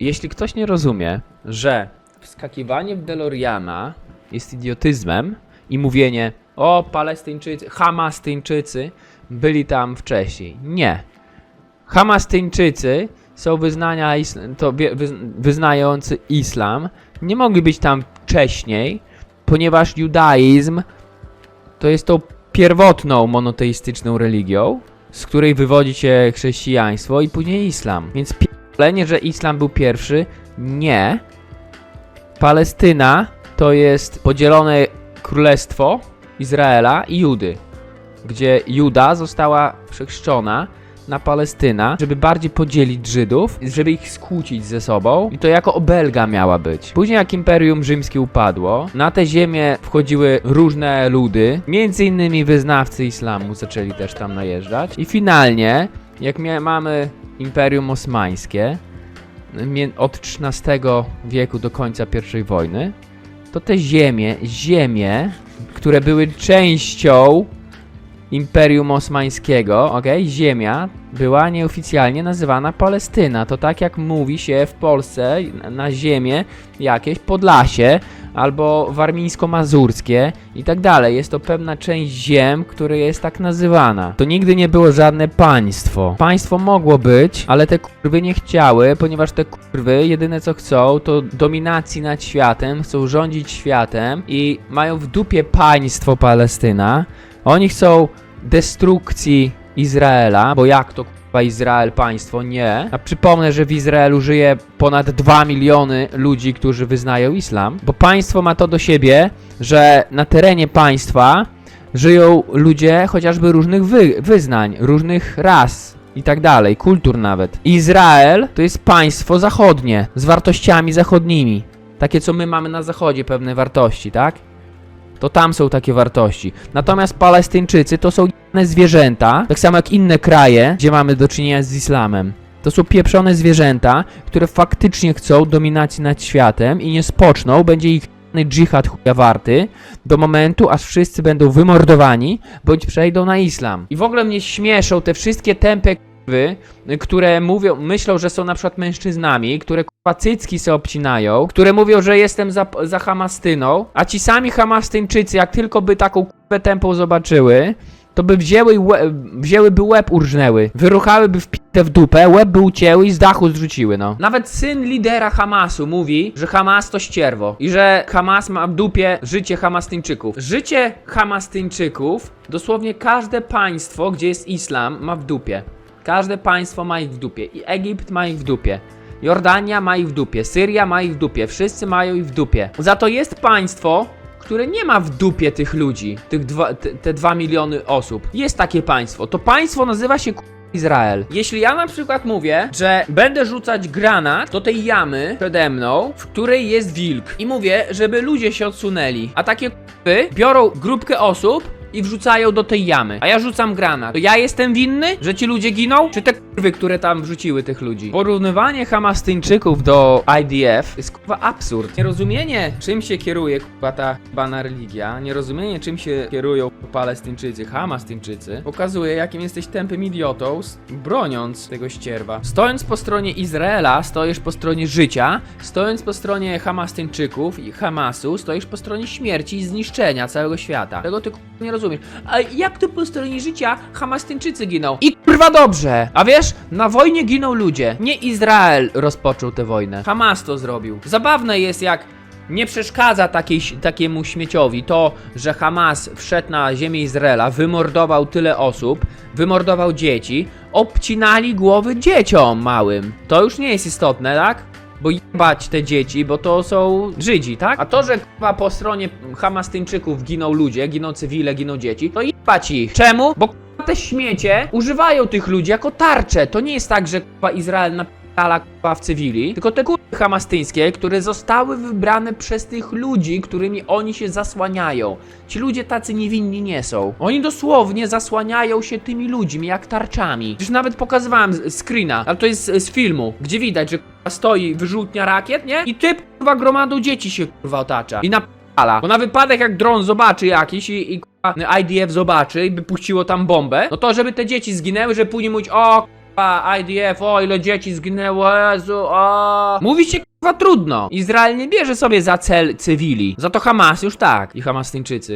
Jeśli ktoś nie rozumie, że wskakiwanie w DeLoreana jest idiotyzmem i mówienie o Palestyńczycy, Hamastyńczycy byli tam wcześniej. Nie. Hamastyńczycy są wyznania, to wyznający islam. Nie mogli być tam wcześniej, ponieważ judaizm to jest tą pierwotną monoteistyczną religią, z której wywodzi się chrześcijaństwo i później islam. Więc pierdolenie, że islam był pierwszy, nie. Palestyna to jest podzielone królestwo Izraela i Judy, gdzie Juda została przechrzczona na Palestyna, żeby bardziej podzielić Żydów, żeby ich skłócić ze sobą i to jako obelga miała być. Później jak Imperium Rzymskie upadło, na tę ziemię wchodziły różne ludy, między innymi wyznawcy islamu zaczęli też tam najeżdżać i finalnie, jak mamy Imperium Osmańskie, od XIII wieku do końca I wojny, to te ziemie, ziemie, które były częścią Imperium Osmańskiego, ok? Ziemia była nieoficjalnie nazywana Palestyna. To tak jak mówi się w Polsce na ziemię jakieś Podlasie albo warmińsko-mazurskie i tak dalej. Jest to pewna część ziem, która jest tak nazywana. To nigdy nie było żadne państwo. Państwo mogło być, ale te kurwy nie chciały, ponieważ te kurwy jedyne co chcą to dominacji nad światem, chcą rządzić światem i mają w dupie państwo Palestyna. Oni chcą destrukcji Izraela, bo jak to kurwa Izrael państwo? Nie. A przypomnę, że w Izraelu żyje ponad 2 miliony ludzi, którzy wyznają islam, bo państwo ma to do siebie, że na terenie państwa żyją ludzie chociażby różnych wy wyznań, różnych ras i tak dalej, kultur nawet. Izrael to jest państwo zachodnie, z wartościami zachodnimi. Takie, co my mamy na zachodzie, pewne wartości, tak? To tam są takie wartości. Natomiast Palestyńczycy to są jedne zwierzęta, tak samo jak inne kraje, gdzie mamy do czynienia z islamem. To są pieprzone zwierzęta, które faktycznie chcą dominacji nad światem i nie spoczną, będzie ich dżihad chuja warty do momentu, aż wszyscy będą wymordowani, bądź przejdą na islam. I w ogóle mnie śmieszą te wszystkie tępe k***wy, które mówią, myślą, że są na przykład mężczyznami, które k***a cycki se obcinają, które mówią, że jestem za, za Hamastyną, a ci sami Hamastyńczycy, jak tylko by taką k***ę tępą zobaczyły, to by wzięły, łe, wzięłyby łeb urżnęły, wyruchałyby w p***ę w dupę, łeb by ucięły i z dachu zrzuciły, no. Nawet syn lidera Hamasu mówi, że Hamas to ścierwo i że Hamas ma w dupie życie Hamastyńczyków. Życie Hamastyńczyków, dosłownie każde państwo, gdzie jest islam, ma w dupie. Każde państwo ma ich w dupie. I Egipt ma ich w dupie. Jordania ma ich w dupie. Syria ma ich w dupie. Wszyscy mają ich w dupie. Za to jest państwo, które nie ma w dupie tych ludzi, tych dwa, te, te dwa miliony osób. Jest takie państwo. To państwo nazywa się Izrael. Jeśli ja na przykład mówię, że będę rzucać granat do tej jamy przede mną, w której jest wilk i mówię, żeby ludzie się odsunęli, a takie k***y biorą grupkę osób i wrzucają do tej jamy. A ja rzucam granat. To ja jestem winny, że ci ludzie giną? Czy te które tam wrzuciły tych ludzi? Porównywanie Hamastyńczyków do IDF jest kurwa absurd. Nierozumienie, czym się kieruje kurwa ta bana religia, nierozumienie, czym się kierują Palestyńczycy, Hamastyńczycy, pokazuje, jakim jesteś tępym idiotą, broniąc tego ścierwa. Stojąc po stronie Izraela, stoisz po stronie życia, stojąc po stronie Hamastyńczyków i Hamasu, stoisz po stronie śmierci i zniszczenia całego świata. Tego ty kurwa nie rozumiesz. A jak to po stronie życia Hamastyńczycy giną? I kurwa dobrze! A wiesz, na wojnie giną ludzie. Nie Izrael rozpoczął tę wojnę. Hamas to zrobił. Zabawne jest jak nie przeszkadza takiej, takiemu śmieciowi to, że Hamas wszedł na ziemię Izraela, wymordował tyle osób, wymordował dzieci, obcinali głowy dzieciom małym. To już nie jest istotne, tak? Bo jebać te dzieci, bo to są Żydzi, tak? A to, że kurwa po stronie Hamastyńczyków giną ludzie, giną cywile, giną dzieci, to jebać ich. Czemu? Bo kurwa te śmiecie używają tych ludzi jako tarcze. To nie jest tak, że kurwa Izrael napierdala kurwa w cywili, tylko te kurwy hamastyńskie, które zostały wybrane przez tych ludzi, którymi oni się zasłaniają. Ci ludzie tacy niewinni nie są. Oni dosłownie zasłaniają się tymi ludźmi jak tarczami. Już nawet pokazywałem screena, ale to jest z filmu, gdzie widać, że stoi wyrzutnia rakiet, nie? I typ kurwa gromadą dzieci się kurwa otacza. I napala. Bo na wypadek jak dron zobaczy jakiś i, i IDF zobaczy i by puściło tam bombę, no to żeby te dzieci zginęły, żeby później mówić, o kurwa, IDF, o ile dzieci zginęło, Jezu, o. Mówi się kurwa trudno. Izrael nie bierze sobie za cel cywili. Za to Hamas już tak i Hamastyńczycy.